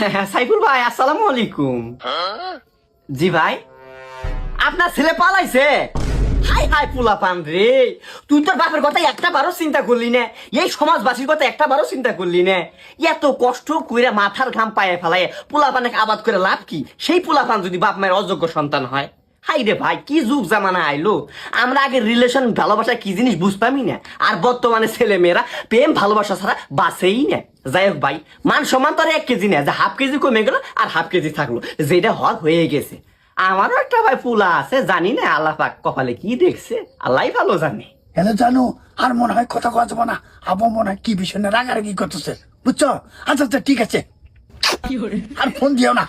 সাইফুল ভাই, আসসালামু আলাইকুম। জি ভাই। আপনার ছেলে পালাইছে। হাই হাই, পোলা পান রে। তুই তোর বাপের কথা একটা বারও চিন্তা করলি না। এই সমাজবাসীর কথা একটা বারও চিন্তা করলি না। এত কষ্ট কইরা মাথার ঘাম পায়ে ফেলায় পোলা পানে আবাদ করে লাভ কি? সেই পোলা পান যদি বাপ মায়ের অযোগ্য সন্তান হয়। হাই রে ভাই কি যুগ জামানা আইলো? আমরা আগে রিলেশন ভালোবাসা কি জিনিস বুঝতামই না। আর বর্তমানে ছেলে মেয়েরা প্রেম ভালোবাসা ছাড়া বাসেই না। যাই হোক ভাই মান সম্মান তো আর এক কেজি না যে হাফ কেজি কমে গেল আর হাফ কেজি থাকল যেটা হওয়ার হয়ে গেছে। আমারও একটা ভাই পুলা আছে জানি না আল্লাহ পাক কপালে কি দেখছে আল্লাহ ভালো জানে। এনে জানো আর মনে হয় কথা কথা যাব না। আবার মনে হয় কি বিষয় না রাগারাগি করতেছে। বুঝছ? আচ্ছা আচ্ছা ঠিক আছে। আর ফোন দিও না।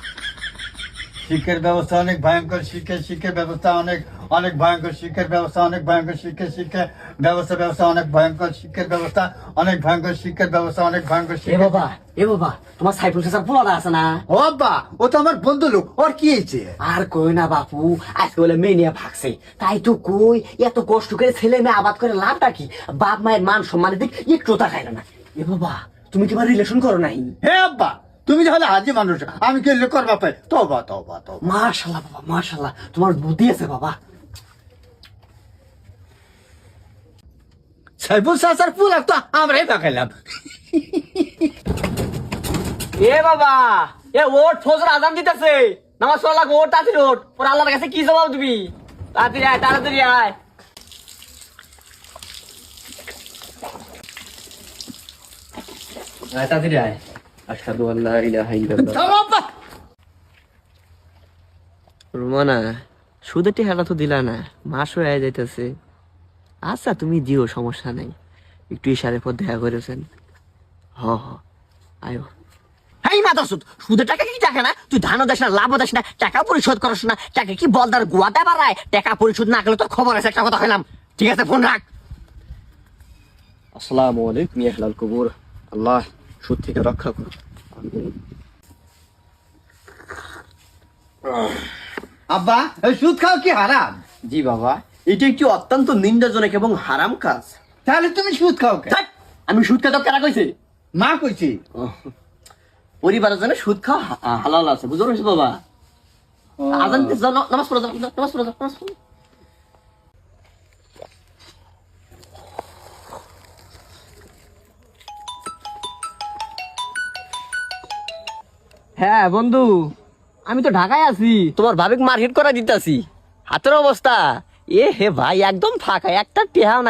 শিক্ষার ব্যবস্থা অনেক ভয়ঙ্কর শিক্ষা শিক্ষার ব্যবস্থা অনেক অনেক ভয়ঙ্কর শিক্ষার ব্যবস্থা অনেক ভয়ঙ্কর শিক্ষা শিক্ষা ব্যবস্থা ব্যবস্থা অনেক ভয়ঙ্কর শিক্ষার ব্যবস্থা অনেক ভয়ঙ্কর শিক্ষার ব্যবস্থা অনেক ভয়ঙ্কর এ শিক্ষা বাবা এ বাবা তোমার সাইফুল চাচার পোলাটা আছে না? ও আব্বা ও তো আমার বন্ধু লোক ওর কি হয়েছে? আর কই না বাপু আজকে বলে মেয়ে নিয়ে ভাগছে। তাই তো কই এত কষ্ট করে ছেলে মেয়ে আবাদ করে লাভটা কি? বাপ মায়ের মান সম্মানের দিক একটু তাকায় না। এ বাবা তুমি কি রিলেশন করো নাই? হে আব্বা তুমি তাহলে হাজি মানুষ আমি কি করবা পাই। তবা তবা তবা। মাশাল্লাহ বাবা মাশাল্লাহ। তোমার বুদ্ধি আছে বাবা। সাইফুল সাসার ফুল তো আমরাই পাকাইলাম এ বাবা এ ওট ফজর আজান দিতেছে। নামাজ পড়া লাগবে ওট তাড়াতাড়ি ওট। পরে আল্লাহর কাছে কি জবাব দিবি? তাড়াতাড়ি আয় তাড়াতাড়ি আয়। আয় তাড়াতাড়ি আয়। আশহাদু আল্লা ইলাহা ইল্লাল্লাহ। রুমানা সুদের হেলা তো দিলা না মাস হয়ে যাইতেছে। আচ্ছা তুমি দিও সমস্যা নাই। একটু ইশারের পর দেখা করেছেন। হ হ আয়ো। এই মাথা সুদ সুদের টাকা কি টাকা না? তুই ধানও দেশ না লাভও দেশ না টাকা পরিশোধ করস না। টাকা কি বলদার গোয়াতে বাড়ায় টাকা পরিশোধ না করলে তোর খবর আছে একটা কথা কইলাম। ঠিক আছে ফোন রাখ। আসসালামু আলাইকুম ইয়া আহলাল কুবুর। আল্লাহ সুদ থেকে রক্ষা করুন আব্বা সুদ খাও কি হারাম? জি বাবা এটি একটি অত্যন্ত নিন্দাজনক এবং হারাম কাজ। তাহলে তুমি সুদ খাও আমি সুদ খাতে কেনা কইছে? মা কইছি। পরিবারের জন্য সুদ খাওয়া হালাল আছে বুঝতে পারছ বাবা? আজান নামাজ পড়ো নামাজ পড়ো নামাজ পড়ো। হ্যাঁ বন্ধু। আমি তো ঢাকায় আছি। তোমার ভাবিক মার্কেট করা দিতেছি। হাতের অবস্থা। এ হে ভাই, একদম ফাঁকা, একটা টেহাও না